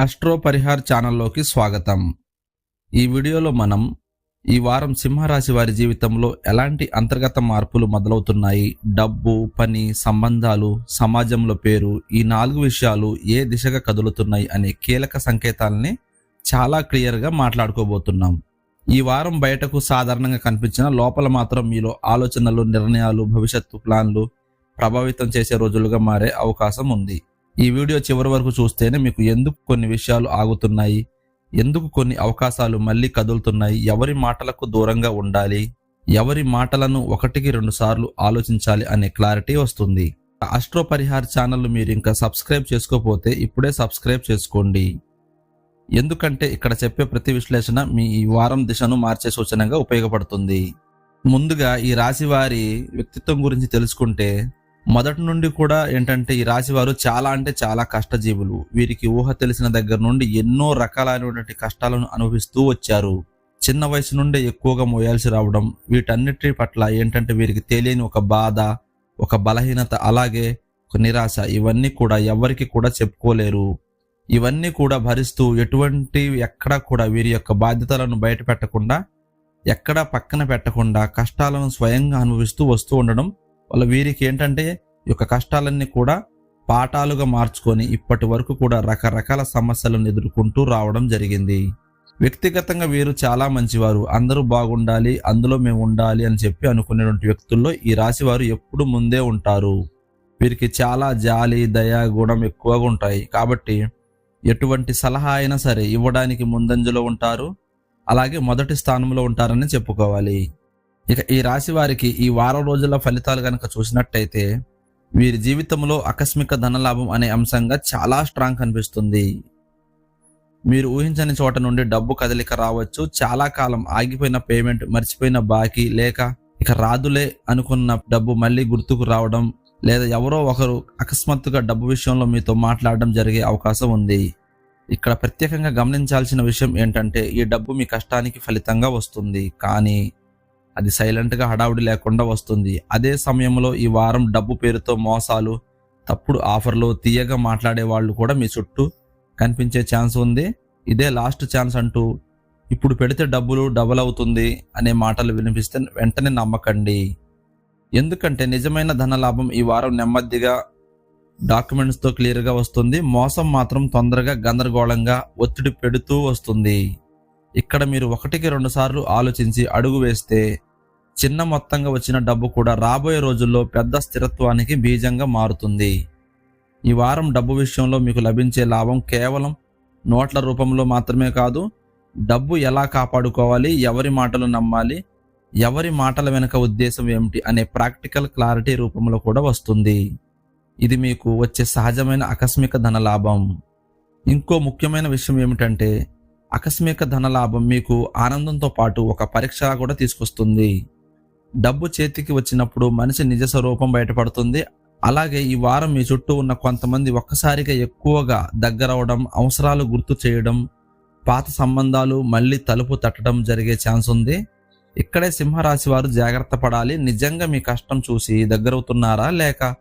Astro Parihar ఛానల్లోకి స్వాగతం. ఈ వీడియోలో మనం ఈ వారం సింహరాశి వారి జీవితంలో ఎలాంటి అంతర్గత మార్పులు మొదలవుతున్నాయి? డబ్బు పని సంబంధాలు సమాజంలో పేరు ఈ నాలుగు విషయాలు ఏ దిశగా కదులుతున్నాయి అనే కీలక సంకేతాలని చాలా క్లియర్గా మాట్లాడుకోబోతున్నాం. ఈ వారం బయటకు సాధారణంగా కనిపించిన లోపల మాత్రం మీలో ఆలోచనలు నిర్ణయాలు భవిష్యత్తు ప్లాన్లు ప్రభావితం చేసే రోజులుగా మారే అవకాశం ఉంది. ఈ వీడియో చివరి వరకు చూస్తేనే మీకు ఎందుకు కొన్ని విషయాలు ఆగుతున్నాయి? ఎందుకు కొన్ని అవకాశాలు మళ్ళీ కదులుతున్నాయి? ఎవరి మాటలకు దూరంగా ఉండాలి? ఎవరి మాటలను ఒకటికి రెండు సార్లు ఆలోచించాలి అనే క్లారిటీ వస్తుంది. అస్ట్రో పరిహార్ ఛానల్ మీరు ఇంకా సబ్స్క్రైబ్ చేసుకోకపోతే ఇప్పుడే సబ్స్క్రైబ్ చేసుకోండి. ఎందుకంటే ఇక్కడ చెప్పే ప్రతి విశ్లేషణ మీ ఈ వారం దిశను మార్చే సూచనగా ఉపయోగపడుతుంది. ముందుగా ఈ రాశి వారి వ్యక్తిత్వం గురించి తెలుసుకుంటే మొదటి నుండి కూడా ఏంటంటే ఈ రాశివారు చాలా అంటే చాలా కష్టజీవులు. వీరికి ఊహ తెలిసిన దగ్గర నుండి ఎన్నో రకాలైనటువంటి కష్టాలను అనుభవిస్తూ వచ్చారు. చిన్న వయసు నుండే ఎక్కువగా మోయాల్సి రావడం వీటన్నిటి పట్ల ఏంటంటే వీరికి తెలియని ఒక బాధ ఒక బలహీనత అలాగే ఒక నిరాశ ఇవన్నీ కూడా ఎవరికి కూడా చెప్పుకోలేరు. ఇవన్నీ కూడా భరిస్తూ ఎటువంటి ఎక్కడా కూడా వీరి యొక్క బాధ్యతలను బయట పెట్టకుండా ఎక్కడా పక్కన పెట్టకుండా కష్టాలను స్వయంగా అనుభవిస్తూ వస్తూ ఉండడం వాళ్ళ వీరికి ఏంటంటే ఈ యొక్క కష్టాలన్నీ కూడా పాఠాలుగా మార్చుకొని ఇప్పటి వరకు కూడా రకరకాల సమస్యలను ఎదుర్కొంటూ రావడం జరిగింది. వ్యక్తిగతంగా వీరు చాలా మంచివారు. అందరూ బాగుండాలి అందులో మేము ఉండాలి అని చెప్పి అనుకునేటువంటి వ్యక్తుల్లో ఈ రాశి వారు ఎప్పుడు ముందే ఉంటారు. వీరికి చాలా జాలి దయ గుణం ఎక్కువగా ఉంటాయి. కాబట్టి ఎటువంటి సలహా అయినా సరే ఇవ్వడానికి ముందంజలో ఉంటారు. అలాగే మొదటి స్థానంలో ఉంటారని చెప్పుకోవాలి. ఇక ఈ రాశి వారికి ఈ వారం రోజుల ఫలితాలు కనుక చూసినట్టయితే వీరి జీవితంలో ఆకస్మిక ధనలాభం అనే అంశంగా చాలా స్ట్రాంగ్ కనిపిస్తుంది. మీరు ఊహించని చోట నుండి డబ్బు కదలిక రావచ్చు. చాలా కాలం ఆగిపోయిన పేమెంట్ మర్చిపోయిన బాకీ లేక ఇక రాదులే అనుకున్న డబ్బు మళ్ళీ గుర్తుకు రావడం లేదా ఎవరో ఒకరు అకస్మాత్తుగా డబ్బు విషయంలో మీతో మాట్లాడడం జరిగే అవకాశం ఉంది. ఇక్కడ ప్రత్యేకంగా గమనించాల్సిన విషయం ఏంటంటే ఈ డబ్బు మీ కష్టానికి ఫలితంగా వస్తుంది. కానీ అది సైలెంట్గా హడావుడి లేకుండా వస్తుంది. అదే సమయంలో ఈ వారం డబ్బు పేరుతో మోసాలు తప్పుడు ఆఫర్లు తీయగా మాట్లాడే వాళ్ళు కూడా మీ చుట్టూ కనిపించే ఛాన్స్ ఉంది. ఇదే లాస్ట్ ఛాన్స్ అంటూ ఇప్పుడు పెడితే డబ్బులు డబల్ అవుతుంది అనే మాటలు వినిపిస్తే వెంటనే నమ్మకండి. ఎందుకంటే నిజమైన ధనలాభం ఈ వారం నెమ్మదిగా డాక్యుమెంట్స్తో క్లియర్గా వస్తుంది. మోసం మాత్రం తొందరగా గందరగోళంగా ఒత్తిడి పెడుతూ వస్తుంది. ఇక్కడ మీరు ఒకటికి రెండు సార్లు ఆలోచించి అడుగు వేస్తే చిన్న మొత్తంగా వచ్చిన డబ్బు కూడా రాబోయే రోజుల్లో పెద్ద స్థిరత్వానికి బీజంగా మారుతుంది. ఈ వారం డబ్బు విషయంలో మీకు లభించే లాభం కేవలం నోట్ల రూపంలో మాత్రమే కాదు డబ్బు ఎలా కాపాడుకోవాలి ఎవరి మాటలు నమ్మాలి ఎవరి మాటల వెనుక ఉద్దేశం ఏమిటి అనే ప్రాక్టికల్ క్లారిటీ రూపంలో కూడా వస్తుంది. ఇది మీకు వచ్చే సహజమైన ఆకస్మిక ధనలాభం ఇంకో ముఖ్యమైన విషయం ఏమిటంటే ఆకస్మిక ధనలాభం మీకు ఆనందంతో పాటు ఒక పరీక్ష కూడా తీసుకొస్తుంది. డబ్బు చేతికి వచ్చినప్పుడు మనిషి నిజ స్వరూపం బయటపడుతుంది. అలాగే ఈ వారం మీ చుట్టూ ఉన్న కొంతమంది ఒక్కసారిగా ఎక్కువగా దగ్గరవడం అవసరాలు గుర్తు చేయడం పాత సంబంధాలు మళ్ళీ తలుపు తట్టడం జరిగే ఛాన్స్ ఉంది. ఇక్కడే సింహరాశి వారు జాగ్రత్త పడాలి. నిజంగా మీ కష్టం చూసి దగ్గరవుతున్నారా? లేక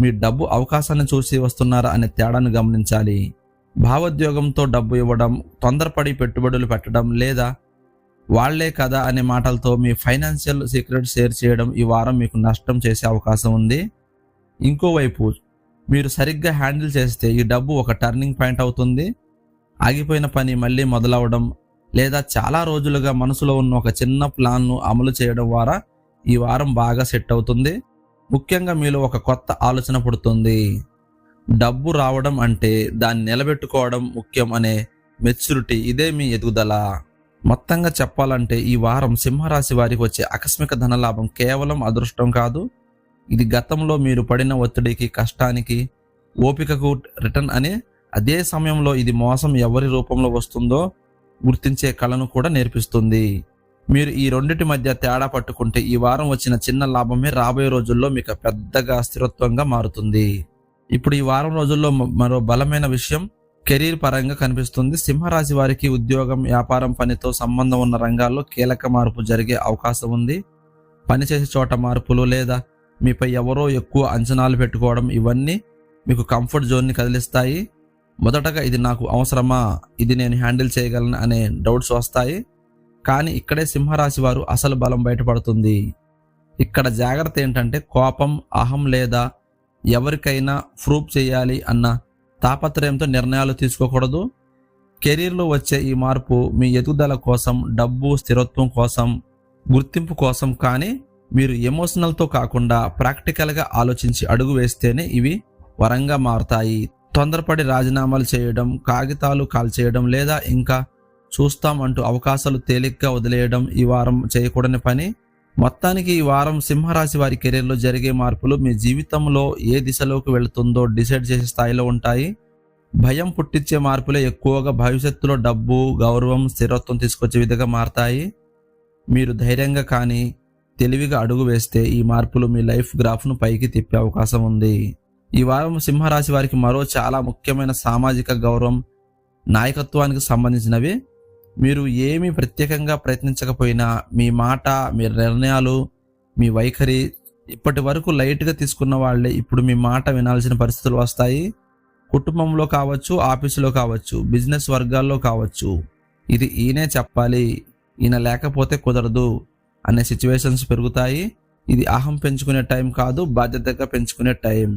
మీ డబ్బు అవకాశాన్ని చూసి వస్తున్నారా? అనే తేడాను గమనించాలి. భావోద్యోగంతో డబ్బు ఇవ్వడం తొందరపడి పెట్టుబడులు పెట్టడం లేదా వాళ్ళే కదా అనే మాటలతో మీ ఫైనాన్షియల్ సీక్రెట్ షేర్ చేయడం ఈ వారం మీకు నష్టం చేసే అవకాశం ఉంది. ఇంకోవైపు మీరు సరిగ్గా హ్యాండిల్ చేస్తే ఈ డబ్బు ఒక టర్నింగ్ పాయింట్ అవుతుంది. ఆగిపోయిన పని మళ్ళీ మొదలవడం లేదా చాలా రోజులుగా మనసులో ఉన్న ఒక చిన్న ప్లాన్ను అమలు చేయడం ద్వారా ఈ వారం బాగా సెట్ అవుతుంది. ముఖ్యంగా మీలో ఒక కొత్త ఆలోచన పుడుతుంది. డబ్బు రావడం అంటే దాన్ని నిలబెట్టుకోవడం ముఖ్యం అనే మెచ్యూరిటీ ఇదే మీ ఎదుగుదల. మొత్తంగా చెప్పాలంటే ఈ వారం సింహరాశి వారికి వచ్చే ఆకస్మిక ధనలాభం కేవలం అదృష్టం కాదు. ఇది గతంలో మీరు పడిన ఒత్తిడికి కష్టానికి ఓపికకు రిటర్న్ అనే అదే సమయంలో ఇది మోసం ఎవరి రూపంలో వస్తుందో గుర్తించే కళను కూడా నేర్పిస్తుంది. మీరు ఈ రెండిటి మధ్య తేడా పట్టుకుంటే ఈ వారం వచ్చిన చిన్న లాభమే రాబోయే రోజుల్లో మీకు పెద్దగా స్థిరత్వంగా మారుతుంది. ఇప్పుడు ఈ వారం రోజుల్లో మ- మరో బలమైన విషయం కెరీర్ పరంగా కనిపిస్తుంది. సింహరాశి వారికి ఉద్యోగం వ్యాపారం పనితో సంబంధం ఉన్న రంగాల్లో కీలక మార్పు జరిగే అవకాశం ఉంది. పనిచేసే చోట మార్పులు లేదా మీపై ఎవరో ఎక్కువ అంచనాలు పెట్టుకోవడం ఇవన్నీ మీకు కంఫర్ట్ జోన్ని కదిలిస్తాయి. మొదటగా ఇది నాకు అవసరమా? ఇది నేను హ్యాండిల్ చేయగలను అనే డౌట్స్ వస్తాయి. కానీ ఇక్కడే సింహరాశి వారు అసలు బలం బయటపడుతుంది. ఇక్కడ జాగ్రత్త ఏంటంటే కోపం అహం లేదా ఎవరికైనా ప్రూఫ్ చేయాలి అన్న తాపత్రయంతో నిర్ణయాలు తీసుకోకూడదు. కెరీర్లో వచ్చే ఈ మార్పు మీ ఎదుగుదల కోసం డబ్బు స్థిరత్వం కోసం గుర్తింపు కోసం కానీ మీరు ఎమోషనల్తో కాకుండా ప్రాక్టికల్గా ఆలోచించి అడుగు వేస్తేనే ఇవి వరంగా మారుతాయి. తొందరపడి రాజీనామాలు చేయడం కాగితాలు కాల్చేయడం లేదా ఇంకా చూస్తాం అంటూ అవకాశాలు తేలిగ్గా వదిలేయడం ఈ వారం చేయకూడని పని. మొత్తానికి ఈ వారం సింహరాశి వారి కెరీర్లో జరిగే మార్పులు మీ జీవితంలో ఏ దిశలోకి వెళుతుందో డిసైడ్ చేసే స్థాయిలో ఉంటాయి. భయం పుట్టించే మార్పులే ఎక్కువగా భవిష్యత్తులో డబ్బు గౌరవం స్థిరత్వం తీసుకొచ్చే విధంగా మారతాయి. మీరు ధైర్యంగా కానీ తెలివిగా అడుగు వేస్తే ఈ మార్పులు మీ లైఫ్ గ్రాఫ్ను పైకి తిప్పే అవకాశం ఉంది. ఈ వారం సింహరాశి వారికి మరో చాలా ముఖ్యమైన సామాజిక గౌరవం నాయకత్వానికి సంబంధించినవి మీరు ఏమి ప్రత్యేకంగా ప్రయత్నించకపోయినా మీ మాట మీ నిర్ణయాలు మీ వైఖరి ఇప్పటి వరకు లైట్గా తీసుకున్న వాళ్ళే ఇప్పుడు మీ మాట వినాల్సిన పరిస్థితులు వస్తాయి. కుటుంబంలో కావచ్చు ఆఫీసులో కావచ్చు బిజినెస్ వర్గాల్లో కావచ్చు. ఇది ఈయనే చెప్పాలి ఈయన లేకపోతే కుదరదు అనే సిచ్యువేషన్స్ పెరుగుతాయి. ఇది అహం పెంచుకునే టైం కాదు బాధ్యతగా పెంచుకునే టైం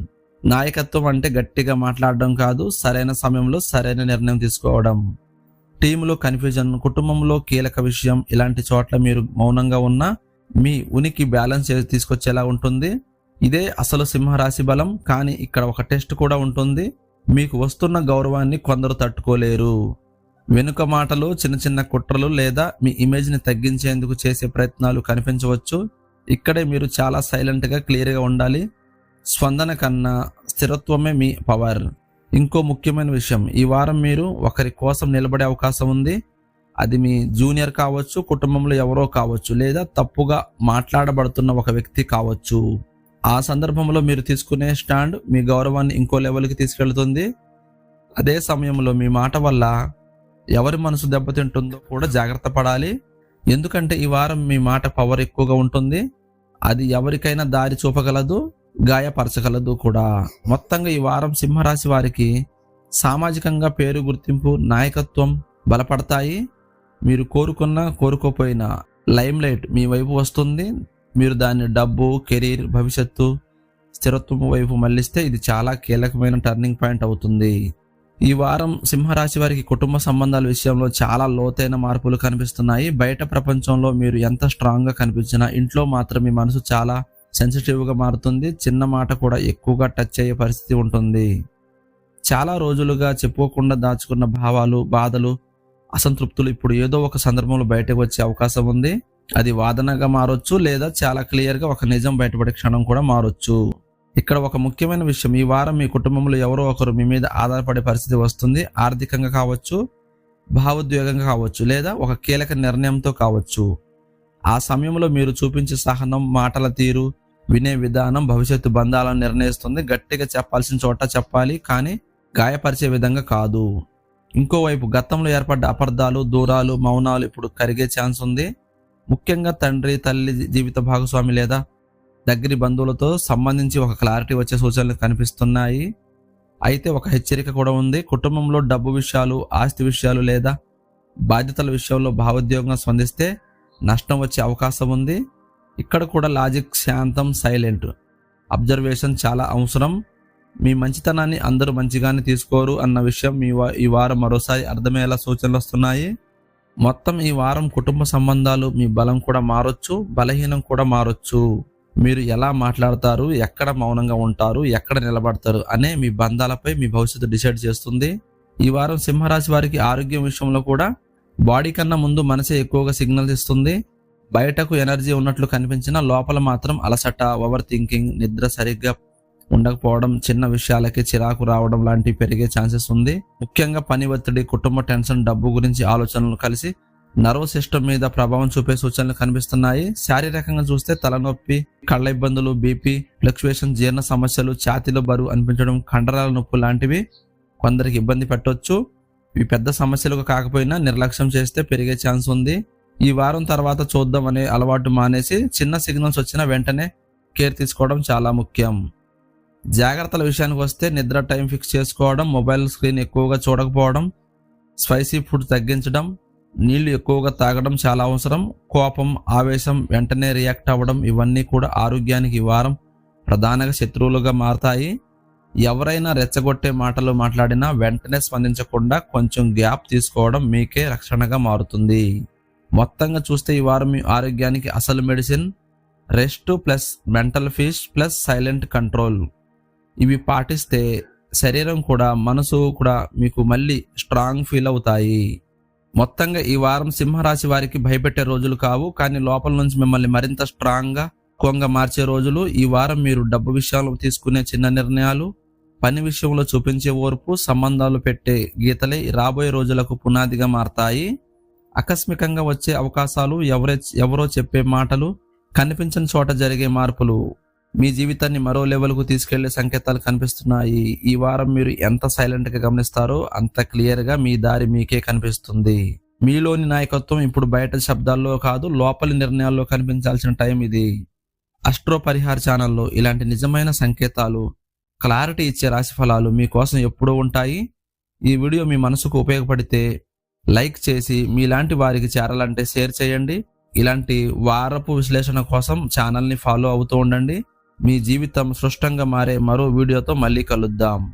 నాయకత్వం అంటే గట్టిగా మాట్లాడడం కాదు సరైన సమయంలో సరైన నిర్ణయం తీసుకోవడం. టీంలో కన్ఫ్యూజన్ కుటుంబంలో కీలక విషయం ఇలాంటి చోట్ల మీరు మౌనంగా ఉన్నా మీ ఉనికి బ్యాలెన్స్ చేసి తీసుకొచ్చేలా ఉంటుంది. ఇదే అసలు సింహరాశి బలం కానీ ఇక్కడ ఒక టెస్ట్ కూడా ఉంటుంది. మీకు వస్తున్న గౌరవాన్ని కొందరు తట్టుకోలేరు. వెనుక మాటలు చిన్న చిన్న కుట్రలు లేదా మీ ఇమేజ్ని తగ్గించేందుకు చేసే ప్రయత్నాలు కనిపించవచ్చు. ఇక్కడే మీరు చాలా సైలెంట్గా క్లియర్గా ఉండాలి. స్పందన కన్నా స్థిరత్వమే మీ పవర్ ఇంకో ముఖ్యమైన విషయం. ఈ వారం మీరు ఒకరి కోసం నిలబడే అవకాశం ఉంది. అది మీ జూనియర్ కావచ్చు కుటుంబంలో ఎవరో కావచ్చు లేదా తప్పుగా మాట్లాడబడుతున్న ఒక వ్యక్తి కావచ్చు. ఆ సందర్భంలో మీరు తీసుకునే స్టాండ్ మీ గౌరవాన్ని ఇంకో లెవెల్కి తీసుకెళ్తుంది. అదే సమయంలో మీ మాట వల్ల ఎవరి మనసు దెబ్బతింటుందో కూడా జాగ్రత్త పడాలి. ఎందుకంటే ఈ వారం మీ మాట పవర్ ఎక్కువగా ఉంటుంది. అది ఎవరికైనా దారి చూపగలదు. గాయపరచగలదు కూడా. మొత్తంగా ఈ వారం సింహరాశి వారికి సామాజికంగా పేరు గుర్తింపు నాయకత్వం బలపడతాయి. మీరు కోరుకున్నా కోరుకోపోయినా లైమ్లైట్ మీ వైపు వస్తుంది. మీరు దాన్ని డబ్బు కెరీర్ భవిష్యత్తు స్థిరత్వం వైపు మళ్ళిస్తే ఇది చాలా కీలకమైన టర్నింగ్ పాయింట్ అవుతుంది. ఈ వారం సింహరాశి వారికి కుటుంబ సంబంధాల విషయంలో చాలా లోతైన మార్పులు కనిపిస్తున్నాయి. బయట ప్రపంచంలో మీరు ఎంత స్ట్రాంగ్గా కనిపించినా ఇంట్లో మాత్రం మీ మనసు చాలా సెన్సిటివ్గా మారుతుంది. చిన్న మాట కూడా ఎక్కువగా టచ్ అయ్యే పరిస్థితి ఉంటుంది. చాలా రోజులుగా చెప్పుకోకుండా దాచుకున్న భావాలు బాధలు అసంతృప్తులు ఇప్పుడు ఏదో ఒక సందర్భంలో బయటకు వచ్చే అవకాశం ఉంది. అది వాదనగా మారొచ్చు లేదా చాలా క్లియర్గా ఒక నిజం బయటపడే క్షణం కూడా మారొచ్చు. ఇక్కడ ఒక ముఖ్యమైన విషయం ఈ వారం మీ కుటుంబంలో ఎవరో ఒకరు మీ మీద ఆధారపడే పరిస్థితి వస్తుంది. ఆర్థికంగా కావచ్చు భావోద్వేగంగా కావచ్చు లేదా ఒక కీలక నిర్ణయంతో కావచ్చు. ఆ సమయంలో మీరు చూపించే సహనం మాటల తీరు వినే విధానం భవిష్యత్తు బంధాలను నిర్ణయిస్తుంది. గట్టిగా చెప్పాల్సిన చోట చెప్పాలి కానీ గాయపరిచే విధంగా కాదు. ఇంకోవైపు గతంలో ఏర్పడ్డ అపార్థాలు దూరాలు మౌనాలు ఇప్పుడు కరిగే ఛాన్స్ ఉంది. ముఖ్యంగా తండ్రి తల్లి జీవిత భాగస్వామి లేదా దగ్గరి బంధువులతో సంబంధించి ఒక క్లారిటీ వచ్చే సూచనలు కనిపిస్తున్నాయి. అయితే ఒక హెచ్చరిక కూడా ఉంది. కుటుంబంలో డబ్బు విషయాలు ఆస్తి విషయాలు లేదా బాధ్యతల విషయంలో భావోద్యోగంగా స్పందిస్తే నష్టం వచ్చే అవకాశం ఉంది. ఇక్కడ కూడా లాజిక్ శాంతం సైలెంట్. అబ్జర్వేషన్ చాలా అవసరం. మీ మంచితనాన్ని అందరూ మంచిగానే తీసుకోరు అన్న విషయం మీ వా- ఈ వారం మరోసారి అర్థమయ్యేలా సూచనలు వస్తున్నాయి. మొత్తం ఈ వారం కుటుంబ సంబంధాలు మీ బలం కూడా మారొచ్చు బలహీనం కూడా మారొచ్చు. మీరు ఎలా మాట్లాడతారు ఎక్కడ మౌనంగా ఉంటారు ఎక్కడ నిలబడతారు అనే మీ బంధాలపై మీ భవిష్యత్తు డిసైడ్ చేస్తుంది. ఈ వారం సింహరాశి వారికి ఆరోగ్యం విషయంలో కూడా బాడీ కన్నా ముందు మనసే ఎక్కువగా సిగ్నల్స్ ఇస్తుంది. బయటకు ఎనర్జీ ఉన్నట్లు కనిపించినా లోపల మాత్రం అలసట ఓవర్ థింకింగ్ నిద్ర సరిగ్గా ఉండకపోవడం చిన్న విషయాలకి చిరాకు రావడం లాంటివి పెరిగే ఛాన్సెస్ ఉంది. ముఖ్యంగా పని ఒత్తిడి కుటుంబ టెన్షన్ డబ్బు గురించి ఆలోచనలు కలిసి నర్వ్ సిస్టమ్ మీద ప్రభావం చూపే సూచనలు కనిపిస్తున్నాయి. శారీరకంగా చూస్తే తలనొప్పి కళ్ళ ఇబ్బందులు బీపీ ఫ్లక్చువేషన్ జీర్ణ సమస్యలు ఛాతీలో బరువు అనిపించడం కండరాల నొప్పి లాంటివి కొందరికి ఇబ్బంది పెట్టవచ్చు ఇవి పెద్ద సమస్యలు కాకపోయినా నిర్లక్ష్యం చేస్తే పెరిగే ఛాన్స్ ఉంది. ఈ వారం తర్వాత చూద్దాం అనే అలవాటు మానేసి చిన్న సిగ్నల్స్ వచ్చిన వెంటనే కేర్ తీసుకోవడం చాలా ముఖ్యం. జాగ్రత్తల విషయానికి వస్తే నిద్ర టైం ఫిక్స్ చేసుకోవడం మొబైల్ స్క్రీన్ ఎక్కువగా చూడకపోవడం స్పైసీ ఫుడ్ తగ్గించడం నీళ్ళు ఎక్కువగా తాగడం చాలా అవసరం. కోపం ఆవేశం వెంటనే రియాక్ట్ అవ్వడం ఇవన్నీ కూడా ఆరోగ్యానికి ఈ వారం ప్రధానంగా శత్రువులుగా మారతాయి. ఎవరైనా రెచ్చగొట్టే మాటలు మాట్లాడినా వెంటనే స్పందించకుండా కొంచెం గ్యాప్ తీసుకోవడం మీకే రక్షణగా మారుతుంది. మొత్తంగా చూస్తే ఈ వారం మీ ఆరోగ్యానికి అసలు medicine rest plus mental peace plus silent control. ఇవి పాటిస్తే శరీరం కూడా మనసు కూడా మీకు మళ్ళీ స్ట్రాంగ్ ఫీల్ అవుతాయి. మొత్తంగా ఈ వారం సింహరాశి వారికి భయపెట్టే రోజులు కావు కానీ లోపల నుంచి మిమ్మల్ని మరింత స్ట్రాంగ్గా కొంగ మార్చే రోజులు. ఈ వారం మీరు డబ్బు విషయాలు తీసుకునే చిన్న నిర్ణయాలు పని విషయంలో చూపించే ఓర్పు సంబంధాలు పెట్టే గీతలే రాబోయే రోజులకు పునాదిగా మారతాయి. ఆకస్మికంగా వచ్చే అవకాశాలు ఎవరే ఎవరో చెప్పే మాటలు కనిపించని చోట జరిగే మార్పులు. మీ జీవితాన్ని మరో లెవెల్కు తీసుకెళ్ళే సంకేతాలు కనిపిస్తున్నాయి. ఈ వారం మీరు ఎంత సైలెంట్గా గమనిస్తారో అంత క్లియర్గా మీ దారి మీకే కనిపిస్తుంది. మీలోని నాయకత్వం ఇప్పుడు బయట శబ్దాల్లో కాదు లోపలి నిర్ణయాల్లో కనిపించాల్సిన టైం ఇది. అస్ట్రో పరిహార ఛానల్లో ఇలాంటి నిజమైన సంకేతాలు క్లారిటీ ఇచ్చే రాశి ఫలాలు మీకోసం ఎప్పుడూ ఉంటాయి. ఈ వీడియో మీ మనసుకు ఉపయోగపడితే లైక్ చేసి మీలాంటి వారికి చేరాలంటే షేర్ చేయండి. ఇలాంటి వారపు విశ్లేషణ కోసం ఛానల్ని ఫాలో అవుతూ ఉండండి. మీ జీవితం సృష్టంగా మారే మరో వీడియోతో మళ్ళీ కలుద్దాం.